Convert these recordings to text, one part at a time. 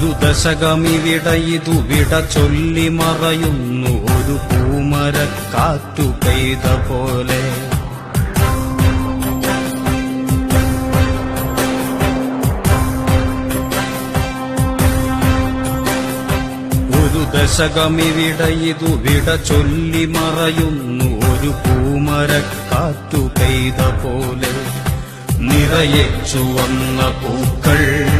ഒരു ദശകമിവിടയിതു വിട ചൊല്ലി മറയുന്നു. ഒരു പൂമരക്കാറ്റു പെയ്ത പോലെ. ഒരു ദശകമിവിട ഇതു വിട ചൊല്ലി മറയുന്നു. ഒരു പൂമരക്കാറ്റു പെയ്ത പോലെ. നിറയെ ചുവന്ന പൂക്കൾ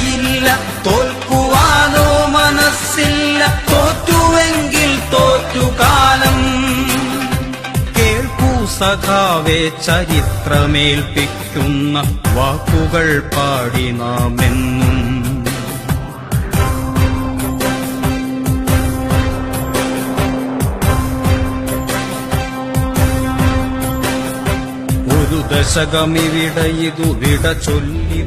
തോൽക്കയില്ല തോൽക്കുവാനോ മനസ്സില്ല. തോറ്റുവെങ്കിൽ തോറ്റുകാലം. കേൾക്കൂ സഖാവേ ചരിത്രമേൽപ്പിക്കുന്ന വാക്കുകൾ പാടി നാമെന്നും. ഒരു ഇതു വിട ചൊല്ലി